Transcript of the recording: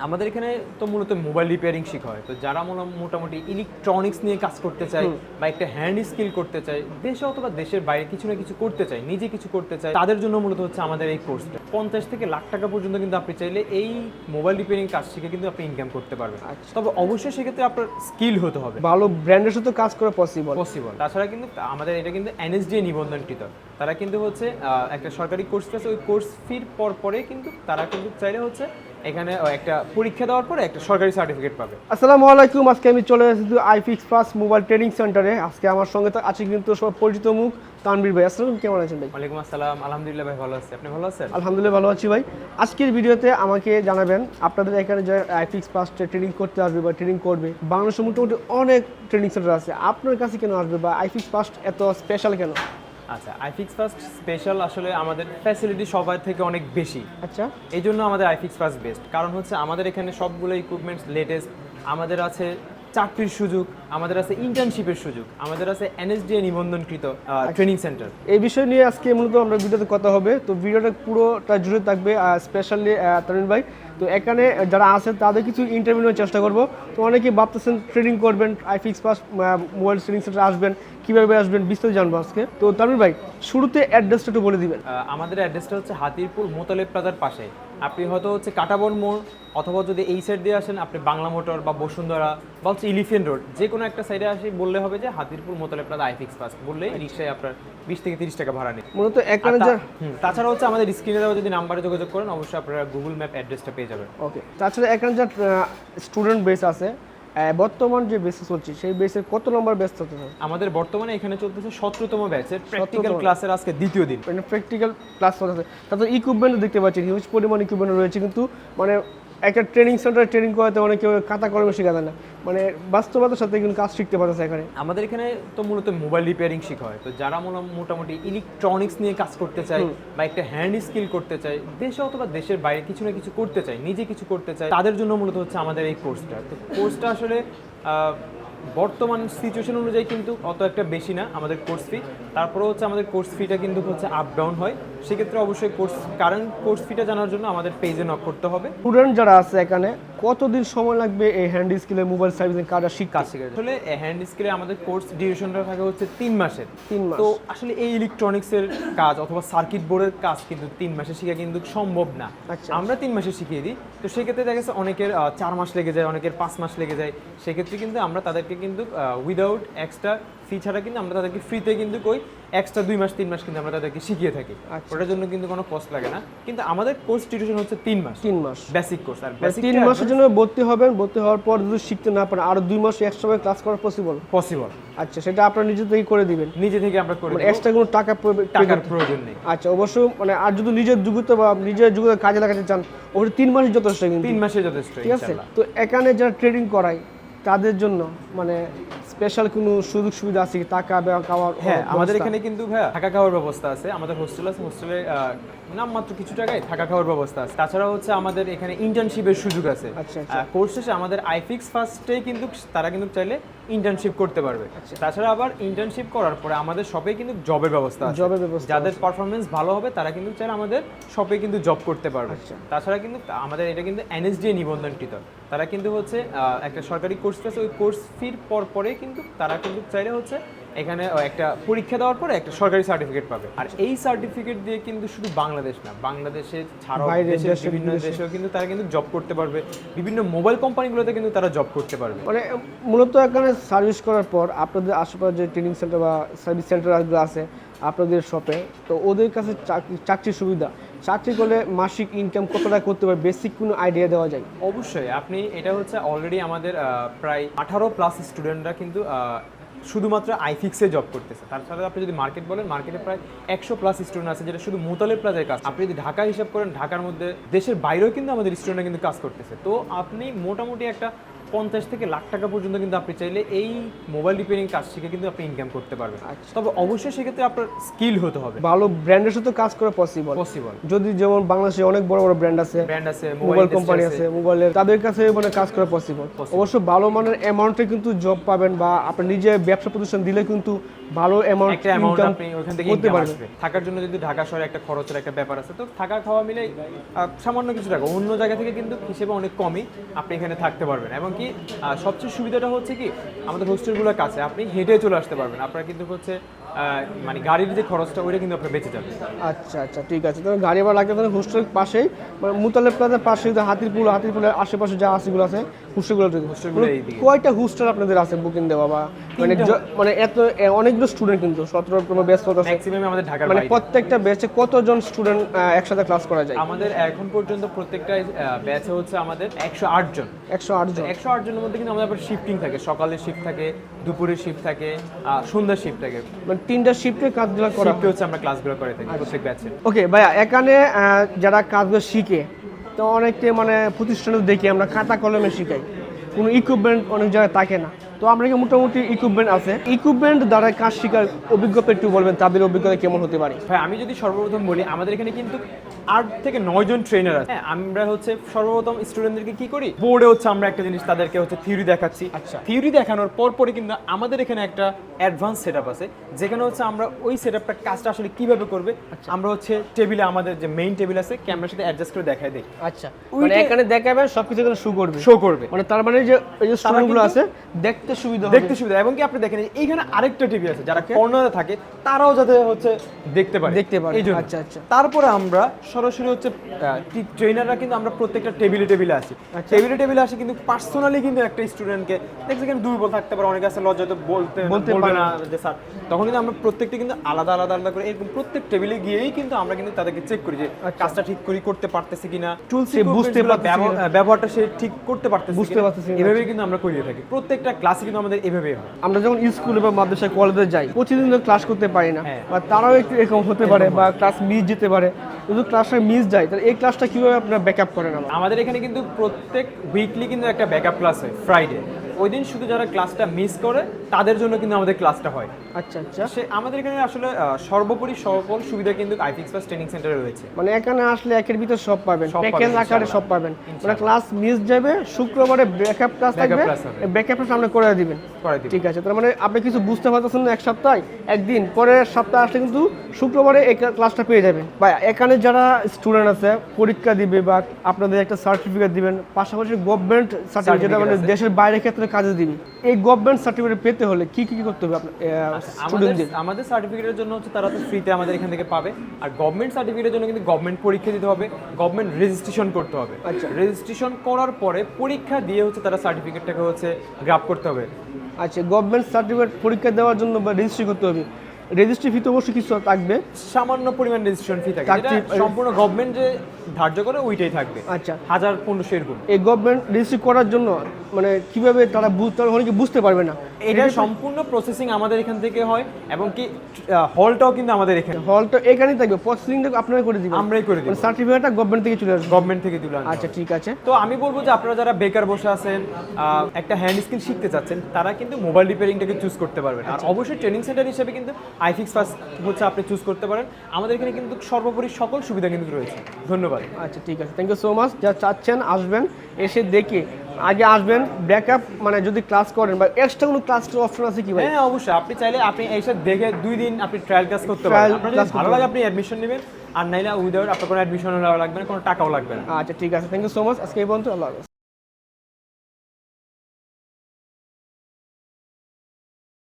আমাদের এখানে তো মূলত মোবাইল রিপেয়ারিং শেখা হয় তো যারা মূল- মোটামুটি ইলেকট্রনিক্স নিয়ে কাজ করতে চায় বা একটা হ্যান্ড স্কিল করতে চায় দেশে অথবা দেশের বাইরে কিছু না কিছু করতে চায় নিজে কিছু করতে চায় তাদের জন্য মূলত হচ্ছে আমাদের এই কোর্সটা পঞ্চাশ থেকে লাখ টাকা পর্যন্ত কিন্তু আপনি চাইলে এই মোবাইল রিপেয়ারিং কাজ শিখে কিন্তু আপনি ইনকাম করতে পারবেন। তবে অবশ্যই সেক্ষেত্রে আপনার স্কিল হতে হবে। ভালো ব্র্যান্ডের সাথে কাজ করা পসিবল পসিবল তাছাড়া কিন্তু আমাদের এটা কিন্তু এনএসডিএ নিবন্ধনকৃত। তারা কিন্তু হচ্ছে একটা সরকারি কোর্স আছে ওই কোর্স ফির পর পরে কিন্তু তারা কিন্তু চাইলে হচ্ছে এখানে একটা পরীক্ষা দেওয়ার পরে একটা সরকারি সার্টিফিকেট পাবে। আসসালামু আলাইকুম আজকে আমি চলে এসেছি আইফিক্স প্লাস মোবাইল ট্রেনিং সেন্টারে আজকে আমার সঙ্গে তো আছে কিন্তু সব পরিচিত মুখ তানবীর ভাই। আসসালাম কেমন আছেন ভাই? ওয়ালাইকুম আসসালাম আলহামদুলিল্লাহ ভাই ভালো আছি। আপনি ভালো আছেন? আলহামদুলিল্লাহ ভালো আছি ভাই। আজকের ভিডিওতে আমাকে জানাবেন আপনাদের এখানে যে আইফিক্স প্লাস ট্রেনিং করতে আসবে বা ট্রেনিং করবে বাংলাদেশের মোটামুটি অনেক ট্রেনিং সেন্টার আছে। আপনার কাছে কেন আসবে বা আইফিক্স ফার্স্ট এত স্পেশাল কেন? আচ্ছা আইফিক্স ফার্স্ট স্পেশাল আসলে আমাদের ফ্যাসিলিটি সবার থেকে অনেক বেশি। আচ্ছা। এই জন্য আমাদের আইফিক্স ফার্স্ট বেস্ট কারণ হচ্ছে আমাদের এখানে সবগুলো ইকুইপমেন্টস লেটেস্ট আমাদের আছে চাকরির সুযোগ আমাদের আছে ইন্টার্নশিপের সুযোগ আমাদের আছে এনএসডিএ নিবন্ধনকৃত ট্রেনিং সেন্টার এই বিষয় নিয়ে আজকে মূলত আমরা ভিডিওতে কথা হবে। তো ভিডিওটা পুরোটা জুড়ে থাকবে স্পেশালি তামিল ভাই। তো এখানে যারা আছেন তাদের কিছু ইন্টারভিউ নেওয়ার চেষ্টা করব। তো অনেকে ভাবতেছেন ট্রেনিং করবেন iFix pass mobile training centre আসবেন কীভাবে আসবেন বিস্তারিত জানব আজকে। তো তামিল ভাই শুরুতে অ্যাড্রেসটা একটু বলে দিবেন। আমাদের অ্যাড্রেসটা হচ্ছে হাতিরপুল মোতালেব প্লাজার পাশে। আপনি হয়তো হচ্ছে কাটাবন মোড় অথবা যদি এই সাইড দিয়ে আসেন আপনি বাংলা মোটর বা বসুন্ধরা বা হচ্ছে ইলিফেন্ট রোড যে কোনো একটা সাইডে আসে বললে হবে যে হাতিরপুল মোতালেব প্লাজা আইফিক্স পাস বললে রিক্সায় আপনার বিশ থেকে তিরিশ টাকা ভাড়া নেই। মূলত এখানে তাছাড়া হচ্ছে আমাদের স্ক্রিনে দেওয়া যদি নাম্বারে যোগাযোগ করেন অবশ্যই আপনারা গুগল ম্যাপ অ্যাড্রেসটা পেয়ে যাবেন। ওকে তাছাড়া এখানে যা স্টুডেন্ট বেস আছে বর্তমান যে বেসে চলছে সেই বেসের কত নম্বর বেস চলতে আমাদের বর্তমানে এখানে চলতেছে সতেরোতম ব্যাচের প্র্যাকটিক্যাল ক্লাসের আজকে দ্বিতীয় দিন। মানে প্র্যাকটিক্যাল ক্লাস চলতেছে তারপর ইকুইপমেন্ট দেখতে পাচ্ছেন হিউজ পরিমাণ ইকুইপমেন্ট রয়েছে কিন্তু মানে একটা ট্রেনিং সেন্টারে ট্রেনিং করাতে অনেকে কাতা কলমে শেখাতে না। মানে বাস্তবতার সাথে কিন্তু কাজ শিখতে পারতেছে এখানে। আমাদের এখানে তো মূলত মোবাইল রিপেয়ারিং শেখা হয়। তো যারা মোটামুটি ইলেকট্রনিক্স নিয়ে কাজ করতে চায় বা একটা হ্যান্ড স্কিল করতে চায় দেশে অথবা দেশের বাইরে কিছু না কিছু করতে চায় নিজে কিছু করতে চায় তাদের জন্য মূলত হচ্ছে আমাদের এই কোর্সটা তো কোর্সটা আসলে বর্তমান সিচুয়েশন অনুযায়ী কিন্তু অত একটা বেশি না আমাদের কোর্স ফি তারপরে হচ্ছে আমাদের কোর্স ফিটা কিন্তু হচ্ছে আপ ডাউন হয়। সেক্ষেত্রে অবশ্যই কোর্স কারেন্ট কোর্স ফিটা জানার জন্য আমাদের পেজে নক করতে হবে। স্টুডেন্ট যারা আছে এখানে কতদিন সময় লাগবে এই হ্যান্ড স্কিলে মোবাইল সার্ভিসিং কাজটা শিখতে? কাজ শিখে আসলে হ্যান্ড স্কিলে আমাদের কোর্স ডিউরেশনটা থাকে হচ্ছে তিন মাসের। তিন মাস। তো আসলে এই ইলেকট্রনিক্সের কাজ অথবা সার্কিট বোর্ডের কাজ কিন্তু তিন মাসে শেখা কিন্তু সম্ভব না। আচ্ছা। আমরা তিন মাসে শিখিয়ে দিই। তো সেক্ষেত্রে দেখা গেছে অনেকের চার মাস লেগে যায় অনেকের পাঁচ মাস লেগে যায়। সেক্ষেত্রে কিন্তু আমরা তাদেরকে কিন্তু উইদাউট এক্সট্রা ফি ছাড়া কিন্তু আমরা তাদেরকে ফ্রিতে কিন্তু কই এক্সট্রা দুই মাস তিন মাস কিন্তু আমরা তাদেরকে শিখিয়ে থাকি। আচ্ছা। ওটার জন্য কিন্তু কোনো কস্ট লাগে না। কিন্তু আমাদের কোর্স ডিউরেশন হচ্ছে তিন মাস। তিন মাস। বেসিক কোর্স আর মানে বেসিক তিন মাসের জন্য ভর্তি হবেন ভর্তি হওয়ার পর যদি শিখতে না পারেন আরও দুই মাস একসঙ্গে ক্লাস করা পসিবল পসিবল আচ্ছা সেটা আপনার নিজে থেকেই করে দিবেন। নিজে থেকে আমরা করে মানে দেব। এক্সট্রা কোনো টাকা টাকার প্রয়োজন নেই। আচ্ছা অবশ্য মানে আর যদি নিজের যোগ্যতা বা নিজের যোগ্যতা কাজে লাগাতে চান অবশ্যই তিন মাসই যথেষ্ট কিন্তু। তিন মাসে যথেষ্ট ঠিক আছে? তো এখানে যারা ট্রেনিং করায় তাদের জন্য মানে স্পেশাল কোনো সুযোগ সুবিধা আছে টাকা বা খাওয়ার হ্যাঁ আমাদের এখানে কিন্তু ভাইয়া থাকা খাওয়ার ব্যবস্থা আছে। আমাদের হোস্টেল আছে হোস্টেলে নামমাত্র কিছু টাকায় থাকা খাওয়ার ব্যবস্থা আছে। তাছাড়া হচ্ছে আমাদের এখানে ইন্টার্নশিপের সুযোগ আছে। আচ্ছা, আচ্ছা। কোর্স শেষে আমাদের আইফিক্স ফার্স্টে কিন্তু তারা কিন্তু চাইলে ইন্টার্নশিপ করতে পারবে। আচ্ছা। তাছাড়া আবার ইন্টার্নশিপ করার পরে আমাদের শপে কিন্তু জবের ব্যবস্থা আছে। জবের ব্যবস্থা যাদের পারফরমেন্স ভালো হবে তারা কিন্তু চাইলে আমাদের শপে কিন্তু জব করতে পারবে। আচ্ছা। তাছাড়া কিন্তু আমাদের এটা কিন্তু এনএসডিএ নিবন্ধনকৃত। তারা কিন্তু হচ্ছে একটা সরকারি কোর্স আছে ওই কোর্স ফির পর পরে কিন্তু তারা কিন্তু চাইলে হচ্ছে এখানে একটা পরীক্ষা দেওয়ার পরে একটা সরকারি সার্টিফিকেট পাবে। আর এই সার্টিফিকেট দিয়ে কিন্তু শুধু বাংলাদেশ না বাংলাদেশে ছাড়াও দেশের বিভিন্ন দেশেও কিন্তু তারা কিন্তু জব করতে পারবে। বিভিন্ন মোবাইল কোম্পানিগুলোতে কিন্তু তারা জব করতে পারবে। মানে মূলত এখানে সার্ভিস করার পর আপনাদের আশেপাশে যে ট্রেনিং সেন্টার বা সার্ভিস সেন্টারগুলো আছে আপনাদের শপে তো ওদের কাছে চাকরি- চাকরির সুবিধা। চাকরি করলে মাসিক ইনকাম কতটা করতে পারে বেসিক কোনো আইডিয়া দেওয়া যায়? অবশ্যই আপনি এটা হচ্ছে অলরেডি আমাদের প্রায় আঠারো প্লাস স্টুডেন্টরা কিন্তু শুধুমাত্র আইফিক্সে জব করতেছে। তার সাথে আপনি যদি মার্কেট বলেন মার্কেটে প্রায় একশো প্লাস স্টুডেন্ট আছে যেটা শুধু মোতালের প্লাজায় কাজ। আপনি যদি ঢাকা হিসাব করেন, ঢাকার মধ্যে দেশের বাইরেও কিন্তু আমাদের স্টুডেন্টরা কিন্তু কাজ করতেছে। তো আপনি মোটামুটি একটা পঞ্চাশ থেকে লাখ টাকা পর্যন্ত কিন্তু আপনি চাইলে এই মোবাইল রিপেয়ারিং কাজ শিখে কিন্তু আপনি ইনকাম করতে পারবেন। আচ্ছা। তবে অবশ্যই সেক্ষেত্রে আপনার স্কিল হতে হবে। ভালো ব্র্যান্ডের সাথে কাজ করা পসিবল পসিবল যদি যেমন বাংলাদেশে অনেক বড় বড় ব্র্যান্ড আছে ব্র্যান্ড আছে মোবাইল কোম্পানি আছে। মোবাইলের তাদের কাছে মানে কাজ করা পসিবল অবশ্য ভালো মানের অ্যামাউন্টে কিন্তু জব পাবেন বা আপনি নিজে ব্যবসা প্রতিষ্ঠান দিলে কিন্তু ভালো অ্যামাউন্ট একটা অ্যামাউন্ট আপনি ওখান থেকে ইনকাম আসবে। থাকার জন্য যদি ঢাকা শহরে একটা খরচের একটা ব্যাপার আছে। তো থাকা খাওয়া মিলে সামান্য কিছু টাকা। অন্য জায়গা থেকে কিন্তু হিসেবে অনেক কমই আপনি এখানে থাকতে পারবেন। এবং কি সবচেয়ে সুবিধাটা হচ্ছে কি আমাদের হোস্টেলগুলোর কাছে আপনি হেঁটে চলে আসতে পারবেন। আপনারা কিন্তু হচ্ছে মানে গাড়ির যে খরচটা ওইটা কিন্তু আপনার বেঁচে যাবে। আচ্ছা আচ্ছা ঠিক আছে। তাহলে গাড়ি ভাড়া লাগবে তাহলে হোস্টেলের পাশেই মানে মুতালেব প্লাজার পাশে যে হাতিরপুল হাতিরপুলের আশেপাশে যা আশেগুলো আছে হোস্টেলগুলো হোস্টেলগুলো এইদিকে। কয়টা হোস্টেল আপনাদের আছে বুকিং দেওয়া বা? মানে মানে এত অনেকগুলো স্টুডেন্ট কিন্তু সতেরো কোনো ব্যস্ত আছে। ম্যাক্সিমাম আমাদের ঢাকার মানে প্রত্যেকটা ব্যাচে কতজন স্টুডেন্ট একসাথে ক্লাস করা যায়? আমাদের এখন পর্যন্ত প্রত্যেকটা ব্যাচে হচ্ছে আমাদের একশো আট জন। একশো আট জন। একশো আট জনের মধ্যে কিন্তু আমাদের শিফটিং থাকে। সকালের শিফট থাকে দুপুরের শিফট থাকে সন্ধ্যার শিফট থাকে। মানে তিনটা শিফটে কাজগুলো করা শিফটে হচ্ছে আমরা ক্লাসগুলো করে থাকি প্রত্যেক ব্যাচে ওকে ভাইয়া এখানে যারা কাজগুলো শিখে তো অনেকে মানে প্রতিষ্ঠানে দেখি আমরা খাতা কলমে শিখাই। কোনো ইকুইপমেন্ট অনেক জায়গায় থাকে না। তো আমরা কি মোটামুটি ইকুইপমেন্ট আছে? ইকুইপমেন্ট দ্বারা কাজ শেখার অভিজ্ঞতা একটু বলবেন তাদের অভিজ্ঞতা কেমন হতে পারে? ভাই আমি যদি সর্বপ্রথম বলি আমাদের এখানে কিন্তু আট থেকে নয় জন ট্রেনার আছে। হ্যাঁ, আমরা হচ্ছে সর্বপ্রথম স্টুডেন্টদেরকে কি করি? বোর্ডে হচ্ছে আমরা একটা জিনিস তাদেরকে হচ্ছে থিওরি দেখাচ্ছি। আচ্ছা। থিওরি দেখানোর পর পরে কিন্তু আমাদের এখানে একটা অ্যাডভান্স সেটআপ আছে যেখানে হচ্ছে আমরা ওই সেটআপটা কাজটা আসলে কীভাবে করবে? আচ্ছা। আমরা হচ্ছে টেবিলে আমাদের যে মেইন টেবিল আছে ক্যামেরার সাথে অ্যাডজাস্ট করে দেখাই দিই। আচ্ছা। মানে এখানে দেখাবেন সবকিছু এখানে শু করবে। শো করবে। মানে তার মানে যে এই যে স্টুডেন্টগুলো আছে দেখতে সুবিধা হবে। দেখতে সুবিধা এবং কি আপনি দেখেন এইখানে আরেকটা টিভি আছে যারা কর্নারে থাকে তারাও যাতে হচ্ছে দেখতে পারে। দেখতে পারে। আচ্ছা, আচ্ছা। তারপরে আমরা সরাসরি হচ্ছে ট্রেনাররা কিন্তু আমরা প্রত্যেকটা টেবিলে টেবিলে আসি আচ্ছা। টেবিলে টেবিলে আসি কিন্তু পার্সোনালি কিন্তু একটা স্টুডেন্টকে দেখছি কিন্তু দুর্বল থাকতে পারে অনেকে আছে লজ্জাতে বলতে বলতে পারে না যে স্যার তখন কিন্তু আমরা প্রত্যেকটা কিন্তু আলাদা আলাদা আলাদা করে এরকম প্রত্যেক টেবিলে গিয়েই কিন্তু আমরা কিন্তু তাদেরকে চেক করি যে কাজটা ঠিক করে করতে পারতেছে কিনা টুলস আচ্ছা। বুঝতে ব্যবহারটা সে ঠিক করতে পারতেছে বুঝতে পারতেছে। এভাবেই কিন্তু আমরা করিয়ে থাকি প্রত্যেকটা ক্লাসে কিন্তু আমাদের এভাবেই হয় আমরা যখন স্কুলে বা মাদ্রাসায় কলেজে যাই প্রতিদিন ক্লাস করতে পারি না হ্যাঁ। বা তারাও একটু এরকম হতে পারে বা ক্লাস মিস যেতে পারে যদি ক্লাসটা মিস যায়, তাহলে এই ক্লাসটা কীভাবে আপনারা ব্যাকআপ করেন আমাদের এখানে কিন্তু প্রত্যেক উইকলি কিন্তু একটা ব্যাকআপ ক্লাস হয় ফ্রাইডে ওই দিন শুধু যারা ক্লাসটা মিস করে তাদের জন্য কিন্তু আমাদের ক্লাসটা হয়। আচ্ছা আচ্ছা। সে আমাদের এখানে আসলে সর্বোপরি সকল সুবিধা কিন্তু আইফিক্স প্লাস ট্রেনিং সেন্টারে রয়েছে। মানে এখানে আসলে একের ভিতর সব পাবেন। প্যাকেজ আকারে সব পাবেন। মানে ক্লাস মিস যাবে শুক্রবারে ব্যাকআপ ক্লাস থাকবে ব্যাকআপ ক্লাস আমরা করে দিবেন। ঠিক আছে তার মানে আপনি কিছু বুঝতে পারতেছেন না এক সপ্তাহ একদিন পরের সপ্তাহে আসলে কিন্তু শুক্রবারে এই ক্লাসটা পেয়ে যাবেন। বা এখানে যারা স্টুডেন্ট আছে পরীক্ষা দিবে বা আপনাদের একটা সার্টিফিকেট দিবেন পাশাপাশি গভর্নমেন্ট সার্টিফিকেট মানে দেশের বাইরে ক্ষেত্রে কাজে দিবে এই গভর্নমেন্ট সার্টিফিকেট পেতে হলে কি কি করতে হবে স্টুডেন্টদের আমাদের সার্টিফিকেটের জন্য হচ্ছে তারা তো ফ্রিতে আমাদের এখান থেকে পাবে। আর গভর্নমেন্ট সার্টিফিকেটের জন্য কিন্তু গভর্নমেন্ট পরীক্ষা দিতে হবে গভর্নমেন্ট রেজিস্ট্রেশন করতে হবে। আচ্ছা। রেজিস্ট্রেশন করার পরে পরীক্ষা দিয়ে হচ্ছে তারা সার্টিফিকেটটাকে হচ্ছে গ্রাফ করতে হবে। আচ্ছা গভর্নমেন্ট সার্টিফিকেট পরীক্ষা দেওয়ার জন্য বা রেজিস্ট্রি করতে হবে। রেজিস্ট্রি ফি তো অবশ্যই কিছু থাকবে। সামান্য পরিমাণ রেজিস্ট্রেশন ফি থাকে থাকতে- সম্পূর্ণ গভর্নমেন্ট যে ধার্য করে ওইটাই থাকবে। আচ্ছা। হাজার পনেরোশো এরকম। এই গভর্নমেন্ট রেজিস্ট্রি করার জন্য মানে কীভাবে তারা বুঝতে অনেকে বুঝতে পারবে না। এটা সম্পূর্ণ প্রসেসিং আমাদের এখান থেকে হয় এবং কি হলটাও কিন্তু আমাদের এখানে। হলটা এখানেই থাকবে। প্রসেসিংটা আপনারা করে দিবেন। আমরাই করে দিব। সার্টিফিকেটটা গভর্নমেন্ট থেকে চলে আসবে। গভর্নমেন্ট থেকে তুলে আনতে আচ্ছা ঠিক আছে। তো আমি বলব যে আপনারা যারা বেকার বসে আছেন একটা হ্যান্ড স্কিল শিখতে চাচ্ছেন তারা কিন্তু মোবাইল রিপেয়ারিংটাকে চুজ করতে পারবেন। আর অবশ্যই ট্রেনিং সেন্টার হিসেবে কিন্তু আইফিক্স ফার্স্ট হচ্ছে আপনি চুজ করতে পারেন। আমাদের এখানে কিন্তু সর্বোপরি সকল সুবিধা কিন্তু রয়েছে। ধন্যবাদ। আচ্ছা ঠিক আছে। থ্যাংক ইউ সো মাচ যা চাচ্ছেন আসবেন এসে দেখে আগে আসবেন ব্যাকআপ মানে যদি ক্লাস করেন বা এক্সট্রা কোনো ক্লাস অপশন আছে কি ভাই? হ্যাঁ অবশ্যই। আপনি চাইলে আপনি এইসব দেখে দুই দিন আপনি ট্রায়াল ক্লাস করতে পারেন। আপনার ভালো লাগে আপনি অ্যাডমিশন নেবেন। আর নাইলে উইদাউট আপনার কোনো অ্যাডমিশন লাগবে না কোনো টাকাও লাগবে না। আচ্ছা ঠিক আছে। থ্যাংক ইউ সো মাচ আজকে এই পর্যন্ত আল্লাহ হাফেজ।